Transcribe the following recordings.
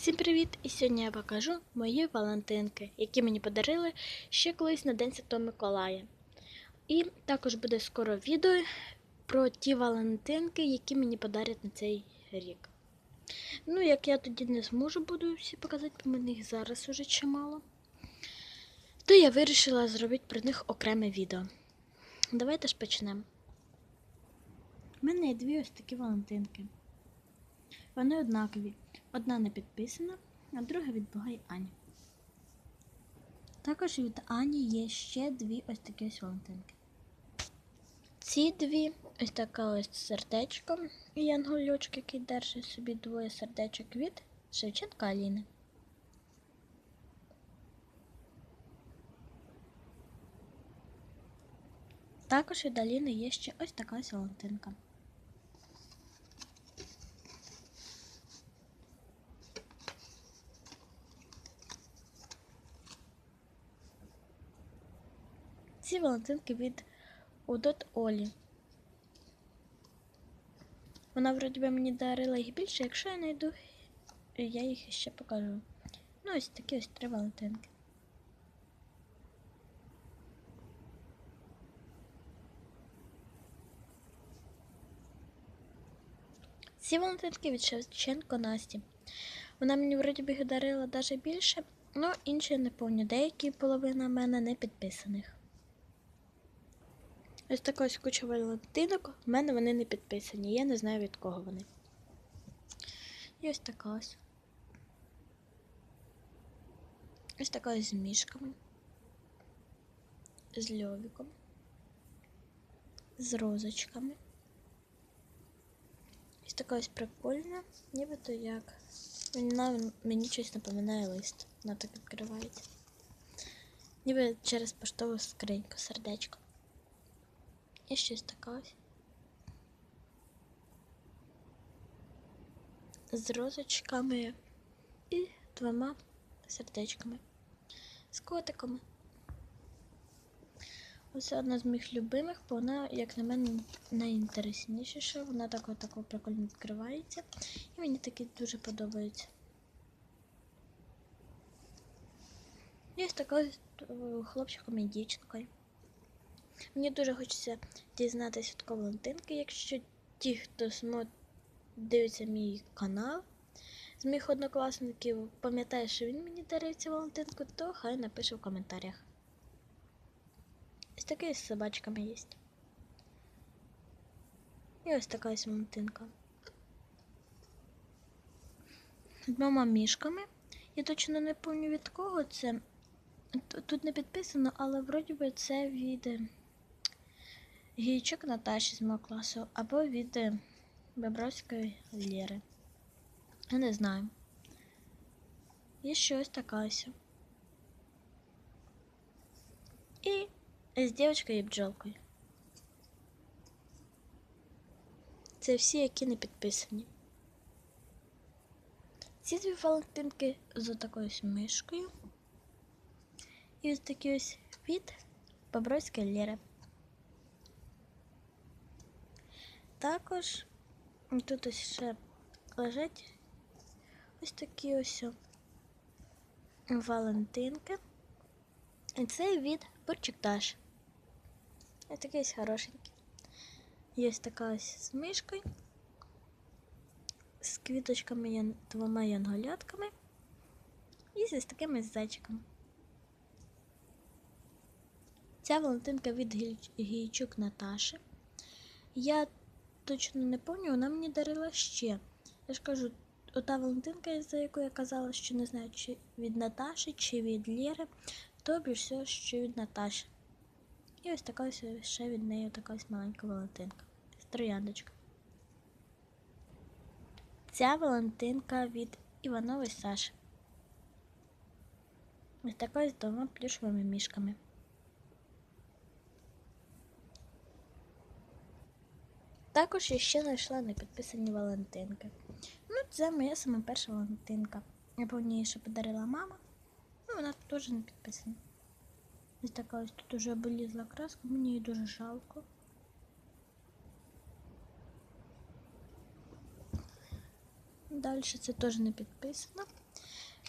Всім привіт! І сьогодні я покажу мої валентинки, які мені подарили ще колись на День Святого Миколая. І також буде скоро відео про ті валентинки, які мені подарять на цей рік. Ну, як я тоді не зможу буду всі показати, бо мене їх зараз уже чимало, то я вирішила зробити про них окреме відео. Давайте ж почнемо. У мене є дві ось такі валентинки. Вони однакові. Одна не підписана, а друга від Бога і Ані. Також від Ані є ще дві ось такі ось валентинки. Ці дві ось така ось сердечко і янгольочок, який держить собі двоє сердечок від Шевченка Аліни. Також від Аліни є ще ось така ось валентинка. Ці валентинки від Удот Олі. Вона вроді би мені дарила їх більше, якщо я знайду, я їх ще покажу. Ну, ось такі ось три валентинки. Ці валентинки від Шевченко Насті. Вона мені вроді би дарила навіть більше, ну інші не пам'ятаю. Деякі половина в мене не підписаних. Ось така ось куча валентинок. В мене вони не підписані. Я не знаю від кого вони. І ось така ось. Ось така ось з мішками. З льовіком. З розочками. Ось така ось прикольна, нібито як. Вона мені щось напоминає лист. Вона так відкривається. Ніби через поштову скриньку, сердечко. І щось така ось. З розочками і двома сердечками. З котиками. Ось одна з моїх любимих, бо вона, як на мене, найінтересніша. Вона так отако прикольно відкривається. І мені такі дуже подобаються. І ось така з е, хлопчиком і дівчинкою. Мені дуже хочеться дізнатися від Валентинки, якщо ті, хто смо- дивиться мій канал з моїх однокласників, пам'ятає, що він мені дарив цю Валентинку, то хай напише в коментарях. Ось таке з собачками є. І ось така ось Валентинка. З двома мішками. Я точно не пам'ятаю від кого це. Тут не підписано, але вроді би це від Гійчук Наташі з мого класу або від е, Бебровської Лєри. Я не знаю. Є щось така ось. І з дівчинкою і бджолкою. Це всі, які не підписані. Ці дві валентинки з такою мишкою. І ось такі ось від Бобровської Лєри. Також тут ось ще лежать ось такі ось валентинки. І це від Бурчик-Даш. Ось такий ось хорошенький. Є ось така ось з мишкою. З квіточками двома янголятками. І ось такими зайчиками. Ця Валентинка від Гійчук Наташі. Я точно не пам'ятаю, вона мені дарила ще. Я ж кажу, ота Валентинка, за яку я казала, що не знаю, чи від Наташі, чи від Лєри, то більш все, що від Наташі. І ось така ось ще від неї така ось маленька Валентинка. Трояндочка. Ця Валентинка від Іванової Саші. Ось така ось з двома плюшовими мішками. Також я ще знайшла непідписані Валентинки. Ну, це моя сама перша Валентинка. Я пам'ятаю, що подарила мама. Ну, вона теж не підписана. Ось така ось тут уже облізла краска, мені її дуже жалко. Далі це теж не підписано.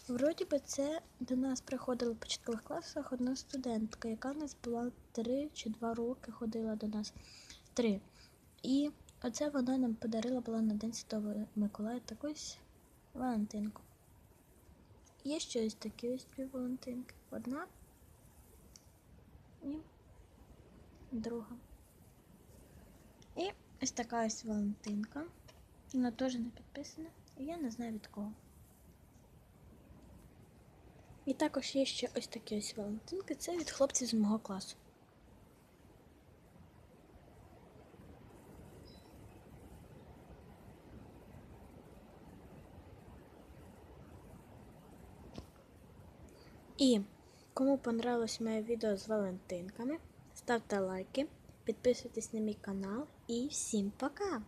Вроді би це до нас приходила в початкових класах одна студентка, яка в нас була три чи два роки ходила до нас. Три. І оце вона нам подарила була на День Святого Миколая таку ось Валентинку. Є ще ось такі ось дві Валентинки. Одна і друга. І ось така ось Валентинка. Вона теж не підписана. І я не знаю від кого. І також є ще ось такі ось Валентинки. Це від хлопців з мого класу. І кому понравилось моє відео з Валентинками, ставте лайки, підписуйтесь на мій канал і всім пока!